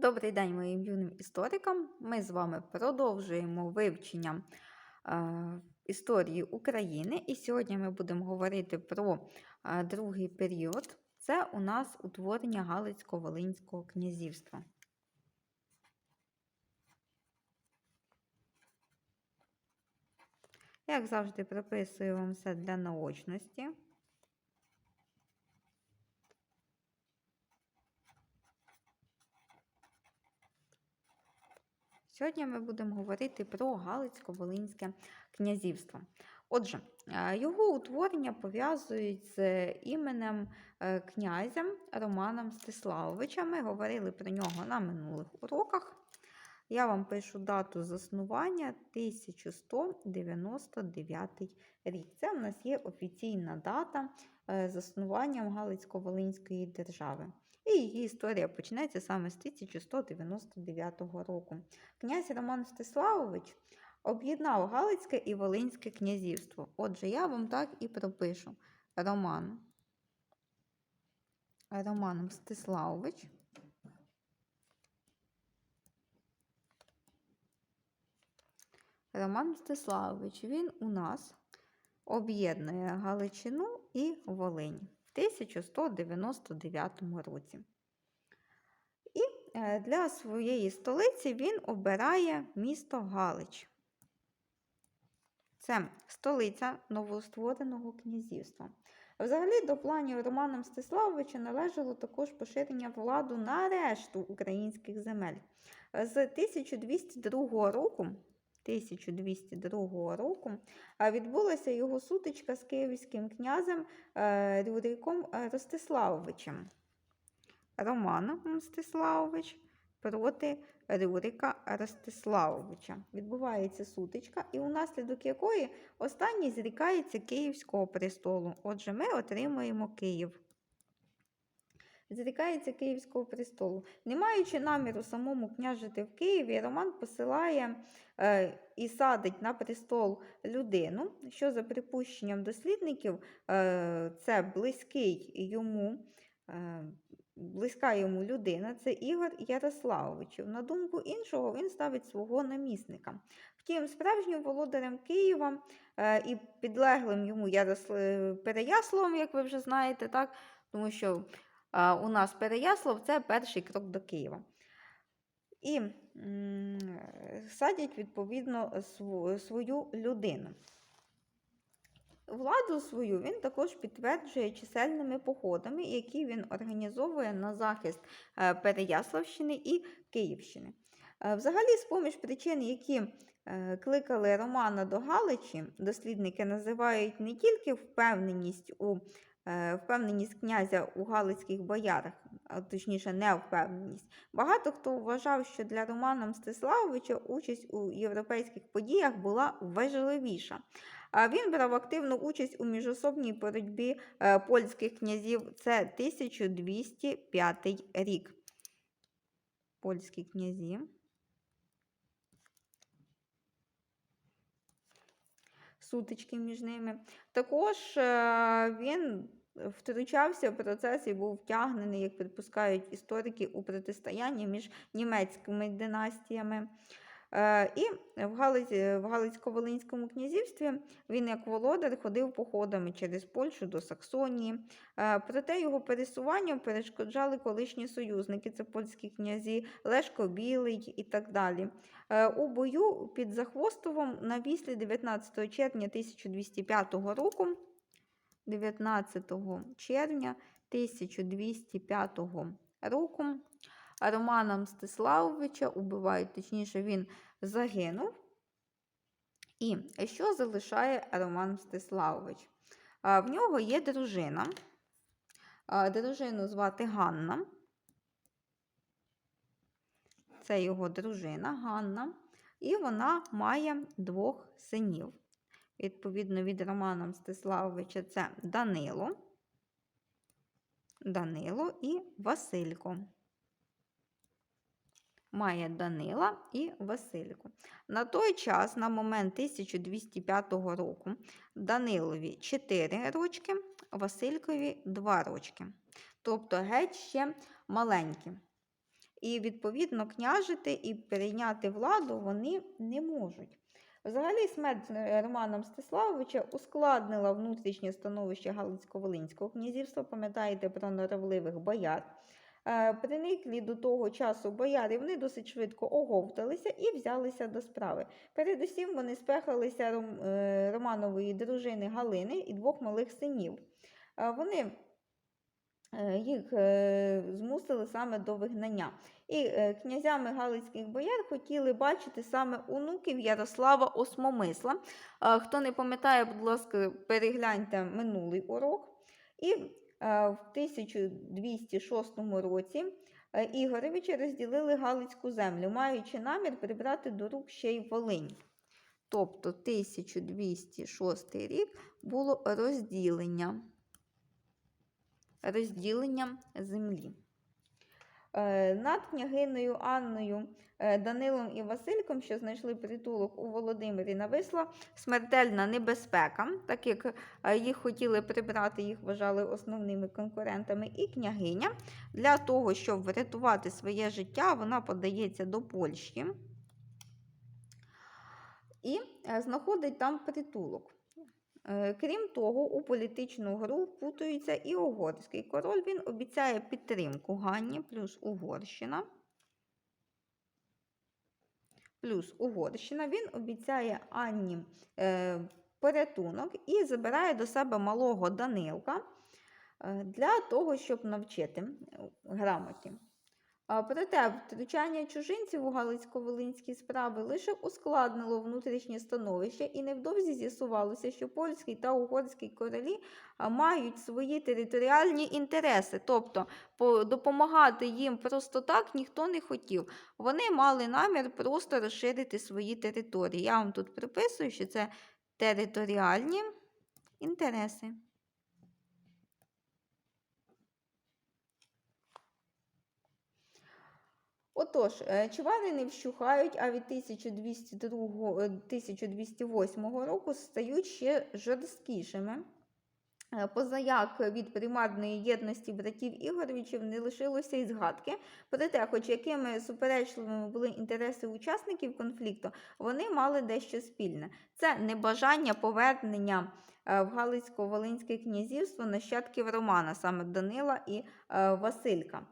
Добрий день моїм юним історикам. Ми з вами продовжуємо вивчення е, історії України. І сьогодні ми будемо говорити про е, другий період. Це у нас утворення Галицько-Волинського князівства. Як завжди, прописую вам все для наочності. Сьогодні ми будемо говорити про Галицько-Волинське князівство. Отже, е, його утворення пов'язують з іменем е, князя Романа Мстиславовича. Ми говорили про нього на минулих уроках. Я вам пишу дату заснування 1199 рік. Це в нас є офіційна дата е, заснування Галицько-Волинської держави. І її історія почнеться саме з 1199 року. Князь Роман Мстиславович об'єднав Галицьке і Волинське князівство. Отже, я вам так і пропишу: Роман. Роман Мстиславович. Роман Мстиславович, він у нас об'єднує Галичину і Волинь в 1199 році. І е, для своєї столиці він обирає місто Галич. Це столиця новоствореного князівства. Взагалі, до планів Романа Мстиславовича належало також поширення владу на решту українських земель. З 1202 року 1202 року відбулася його сутичка з київським князем е, Рюриком Ростиславовичем. Роман Мстиславович проти Рюрика Ростиславовича. Відбувається сутичка, і унаслідок якої останній зрікається Київського престолу. Отже, ми отримуємо Київ. Зрікається Київського престолу. Не маючи наміру самому княжити в Києві, Роман посилає е, і садить на престол людину, що за припущенням дослідників е, це близький йому. Е, Близька йому людина це Ігор Ярославовичів. На думку іншого, він ставить свого намісника. Втім, справжнім володарем Києва е, і підлеглим йому Яросл... Переяславом, як ви вже знаєте, так? тому що у нас Переяслав це перший крок до Києва. І садять, відповідно, свою людину. Владу свою він також підтверджує чисельними походами, які він організовує на захист е, Переяславщини і Київщини. Е, взагалі, з поміж причин, які е, кликали Романа до Галичі, дослідники називають не тільки впевненість у впевненість князя у Галицьких боярах, точніше, невпевненість. Багато хто вважав, що для Романа Мстиславовича участь у європейських подіях була важливіша. Він брав активну участь у міжособній боротьбі е, польських князів. Це 1205 рік. Польські князі. Сутички між ними. Також е, він втручався в процес і був втягнений, як припускають історики, у протистояння між німецькими династіями. Е, і в Галицько-Волинському князівстві він, як володар, ходив походами через Польщу до Саксонії. Е, проте його пересуванням перешкоджали колишні союзники, це польські князі, Лешко Білий і так далі. Е, у бою під Захвостовом на віслі 19 червня 1205 року. 19 червня 1205 року Романа Мстиславовича убивають, точніше, він загинув. І що залишає Роман Мстиславович? В нього є дружина. Дружину звати Ганна. Це його дружина Ганна. І вона має двох синів. Відповідно, від Романа Мстиславовича це Данило, Данило і Василько має Данила і Васильку. На той час, на момент 1205 року, Данилові 4 рочки, Василькові 2 рочки. Тобто геть ще маленькі. і, відповідно, княжити і перейняти владу вони не можуть. Взагалі, смерть е, Романа Мстиславовича ускладнила внутрішнє становище Галицько-Волинського князівства. Пам'ятаєте про норовливих бояр. Е, Приниклі до того часу бояри вони досить швидко оговталися і взялися до справи. Передусім вони спехалися е, Романової дружини Галини і двох малих синів. Вони їх змусили саме до вигнання. І е, князями галицьких бояр хотіли бачити саме онуків Ярослава Осмомисла. Хто не пам'ятає, будь ласка, перегляньте минулий урок. І е, в 1206 році е, Ігоревичі розділили Галицьку землю, маючи намір прибрати до рук ще й Волинь. Тобто 1206 рік було розділення, розділення землі. Е, Над княгиною Анною, е, Данилом і Васильком, що знайшли притулок у Володимирі, нависла смертельна небезпека, так як е, їх хотіли прибрати, їх вважали основними конкурентами. І княгиня для того, щоб врятувати своє життя, вона подається до Польщі і знаходить там притулок. Е, Крім того, у політичну гру впутується і угорський король. Він обіцяє підтримку Ганні плюс Угорщина. Плюс Угорщина. Він обіцяє Анні е, порятунок і забирає до себе малого Данилка е, для того, щоб навчити грамоті. Проте втручання чужинців у Галицько-Волинські справи лише ускладнило внутрішнє становище, і невдовзі з'ясувалося, що польський та угорський королі мають свої територіальні інтереси. Тобто допомагати їм просто так ніхто не хотів. Вони мали намір просто розширити свої території. Я вам тут приписую, що це територіальні інтереси. Отож, е, чвари не вщухають, а від 1202, е, 1208 року стають ще жорсткішими. Е, Позаяк від примарної єдності братів Ігоровичів не лишилося й згадки. Проте, хоч якими суперечливими були інтереси учасників конфлікту, вони мали дещо спільне. Це небажання повернення е, в Галицько-Волинське князівство нащадків Романа, саме Данила і е, Василька.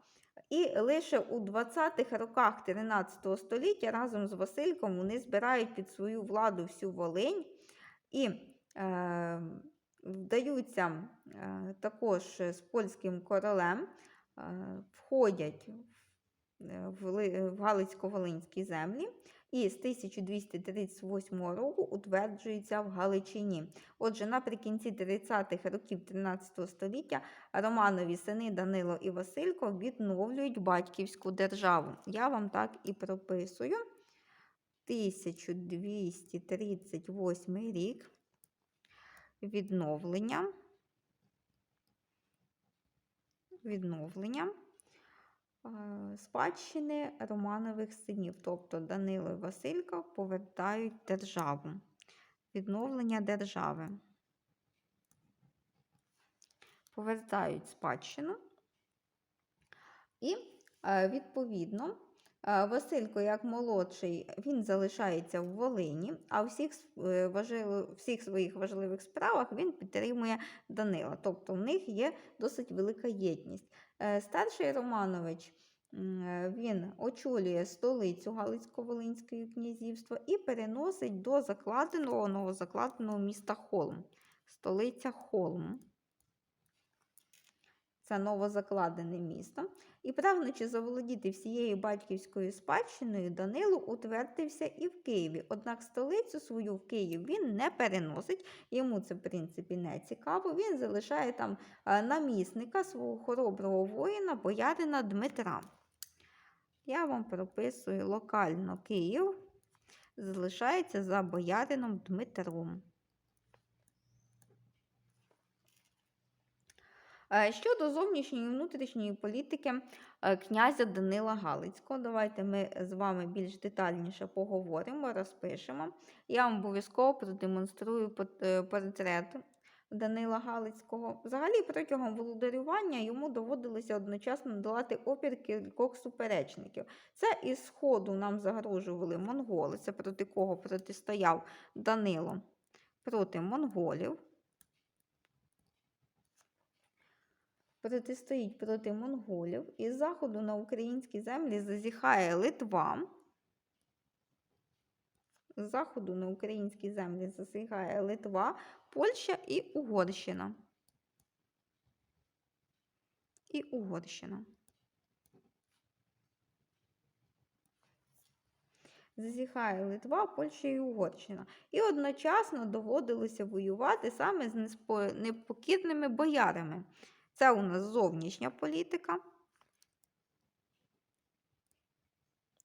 І лише у 20-х роках 13 століття разом з Васильком вони збирають під свою владу всю Волинь і е, вдаються е, також з польським королем, е, входять в, в в Галицько-Волинські землі і з 1238 року утверджується в Галичині. Отже, наприкінці 30-х років 13 століття Романові сини Данило і Василько відновлюють батьківську державу. Я вам так і прописую. 1238 рік відновлення. Відновлення спадщини Романових синів, тобто Данило і Василько повертають державу. Відновлення держави. Повертають спадщину. І, е, відповідно, е, Василько, як молодший, він залишається в Волині, а у всіх, е, всіх своїх важливих справах він підтримує Данила. Тобто в них є досить велика єдність. Е, Старший Романович е, він очолює столицю Галицько-Волинського князівства і переносить до закладеного новозакладеного міста Холм. Столиця Холм. Це новозакладене місто. І прагнучи заволодіти всією батьківською спадщиною, Данило утвердився і в Києві. Однак столицю свою в Київ він не переносить, йому це, в принципі, не цікаво. Він залишає там е, намісника свого хороброго воїна, боярина Дмитра. Я вам прописую локально Київ, залишається за боярином Дмитром. Щодо зовнішньої і внутрішньої політики е, князя Данила Галицького, давайте ми з вами більш детальніше поговоримо, розпишемо. Я вам обов'язково продемонструю е, портрет Данила Галицького. Взагалі, протягом володарювання йому доводилося одночасно долати опір кількох суперечників. Це із сходу нам загрожували монголи, це проти кого протистояв Данило проти монголів. Протистоїть проти монголів. Із заходу на українські землі зазіхає Литва. З заходу на українські землі зазіхає Литва, Польща і Угорщина. І Угорщина. Зазіхає Литва, Польща і Угорщина. І одночасно доводилося воювати саме з непокірними боярами. Це у нас зовнішня політика.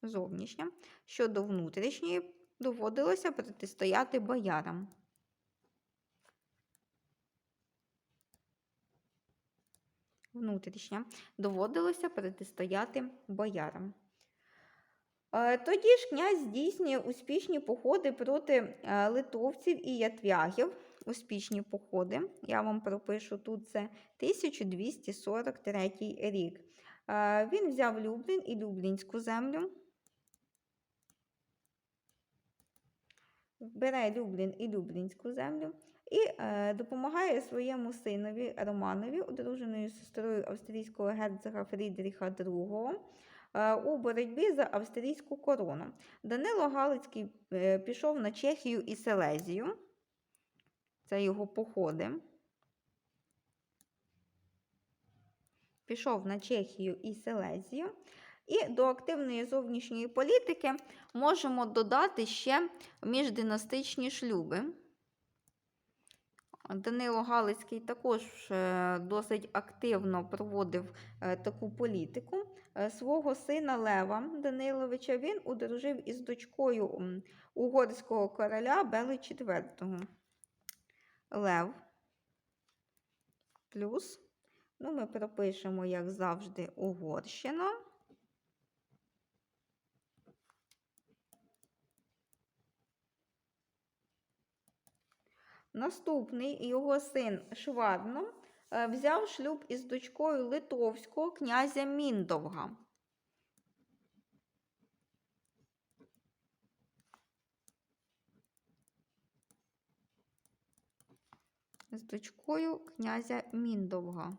Зовнішня. Щодо внутрішньої, доводилося протистояти боярам. Внутрішня. Доводилося протистояти боярам. Е, Тоді ж князь здійснює успішні походи проти е, литовців і ятвягів. Успішні походи. Я вам пропишу тут це 1243 рік. Е, Він взяв Люблін і Люблінську землю. Бере Люблін і Люблінську землю і е, допомагає своєму синові Романові, одруженою сестрою австрійського герцога Фрідріха II, е, у боротьбі за австрійську корону. Данило Галицький пішов на Чехію і Селезію. Це його походи. Пішов на Чехію і Селезію. І до активної зовнішньої політики можемо додати ще міждинастичні шлюби. Данило Галицький також е, досить активно проводив е, таку політику. Е, Свого сина Лева Даниловича він одружив із дочкою угорського короля Бели IV. Лев плюс. Ну, ми пропишемо, як завжди, Угорщина. Наступний його син Шварно е, взяв шлюб із дочкою литовського князя Міндовга. З дочкою князя Міндовга.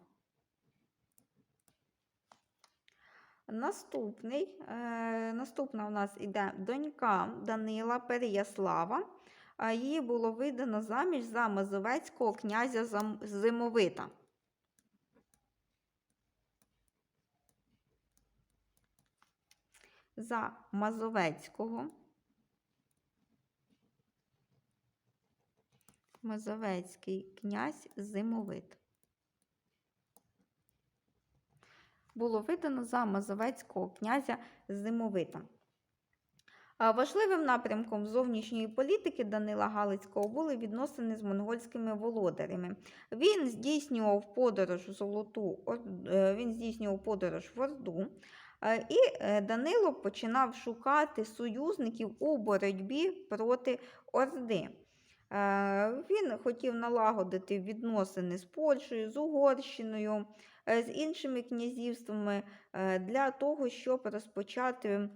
Наступний, е, наступна у нас іде донька Данила Переяслава. Її було видано заміж за Мазовецького князя Зимовита. За Мазовецького. Мазовецький князь Зимовит. Було видано за Мазовецького князя Зимовита. Важливим напрямком зовнішньої політики Данила Галицького були відносини з монгольськими володарями. Він здійснював подорож в Золоту, е, він здійснював подорож в Орду, е, і е, Данило починав шукати союзників у боротьбі проти Орди. Е, Він хотів налагодити відносини з Польщею, з Угорщиною, е, з іншими князівствами е, для того, щоб розпочати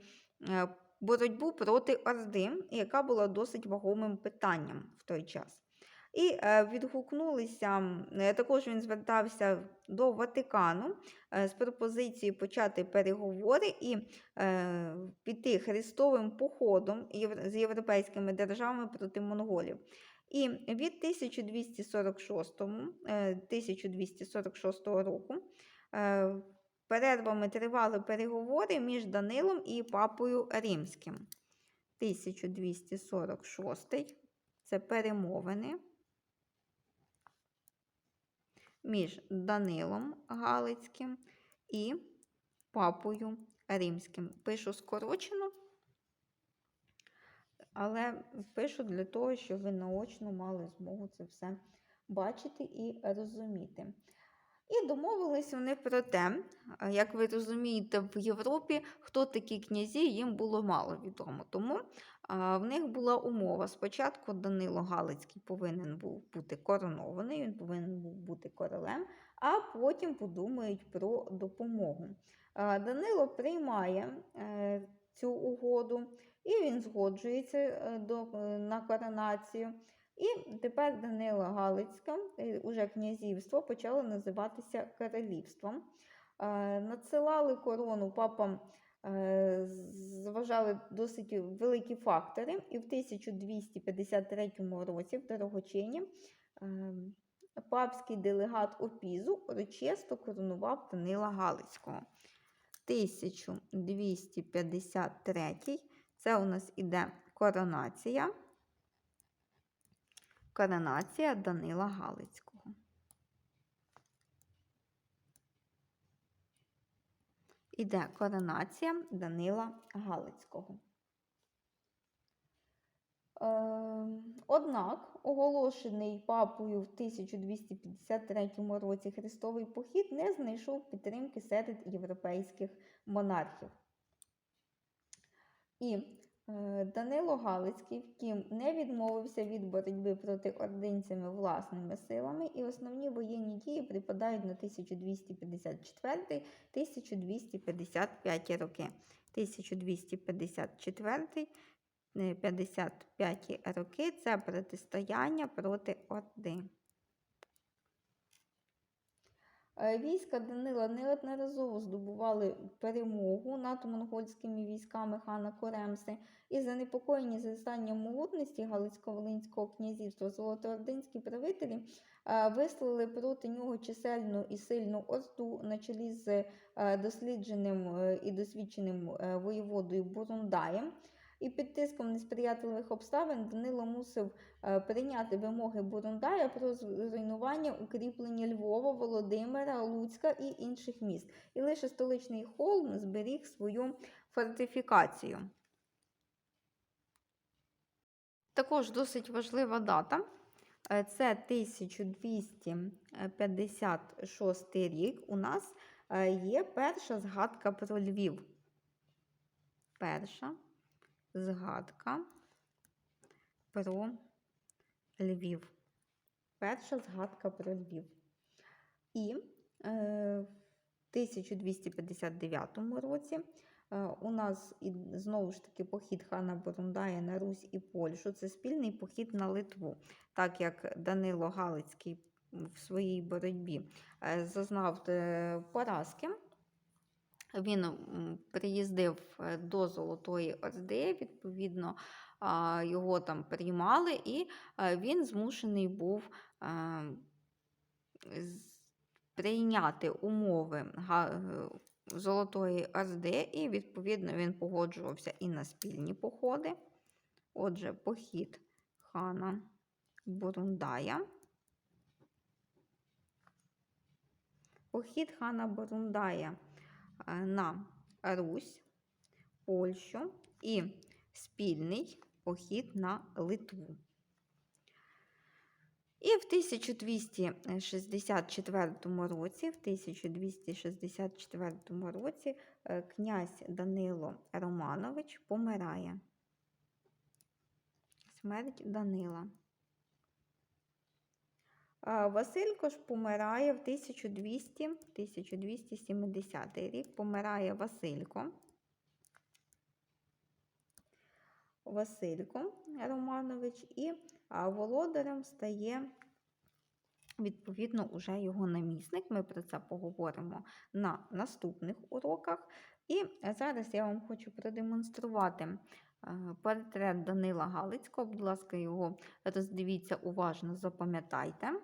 боротьбу проти Орди, яка була досить вагомим питанням в той час. І е, відгукнулися, е, також він звертався до Ватикану е, з пропозицією почати переговори і піти хрестовим походом з європейськими державами проти монголів. І від 1246, е, 1246 року перервами тривали переговори між Данилом і Папою Римським. 1246 це перемовини між Данилом Галицьким і Папою Римським. Пишу скорочено, але пишу для того, щоб ви наочно мали змогу це все бачити і розуміти. І домовились вони про те, як ви розумієте, в Європі хто такі князі, їм було мало відомо. Тому в них була умова. Спочатку Данило Галицький повинен був бути коронований, він повинен був бути королем, а потім подумають про допомогу. Данило приймає е, цю угоду і він згоджується е, на коронацію. І тепер Данила Галицька, е, уже князівство, почало називатися королівством. Надсилали корону папам, зважали досить великі фактори, і в 1253 році, в дорогочині, е, папський делегат Опізу урочисто коронував Данила Галицького. 1253 це у нас іде коронація. Коронація Данила Галицького. Іде коронація Данила Галицького. Е, Однак, оголошений папою в 1253 році Христовий похід не знайшов підтримки серед європейських монархів. І Данило Галицький, втім, не відмовився від боротьби проти ординцями власними силами, і основні воєнні дії припадають на 1254-1255 роки. 1254 55 роки це протистояння проти Орди. Е, Війська Данила неодноразово здобували перемогу над монгольськими військами хана Коремси і занепокоєні зростанням могутності Галицько-Волинського князівства золотоординські правителі е, вислали проти нього чисельну і сильну орду на чолі з е, дослідженим е, і досвідченим е, воєводою Бурундаєм. І під тиском несприятливих обставин Данило мусив е, прийняти вимоги Бурундая про зруйнування укріплення Львова, Володимира, Луцька і інших міст. І лише столичний холм зберіг свою фортифікацію. Також досить важлива дата. Е, Це 1256 рік. У нас е, є перша згадка про Львів. Перша згадка про Львів. Перша згадка про Львів. І е, в 1259 році е, у нас і, знову ж таки похід хана Бурундая на Русь і Польщу. Це спільний похід на Литву, так як Данило Галицький в своїй боротьбі е, зазнав е, поразки. Він приїздив е, до Золотої Орди, відповідно, його там приймали, і е, він змушений був е, прийняти умови е, Золотої Орди, і, відповідно, він погоджувався і на спільні походи. Отже, похід хана Бурундая. Похід хана Бурундая на Русь, Польщу і спільний похід на Литву. І в 1264 році, в 1264 році е, князь Данило Романович помирає. Смерть Данила. Василько ж помирає в 1200, 1270 рік. Помирає Василько. Василько Романович і володарем стає відповідно уже його намісник. Ми про це поговоримо на наступних уроках. І зараз я вам хочу продемонструвати портрет Данила Галицького. Будь ласка, його роздивіться уважно, запам'ятайте.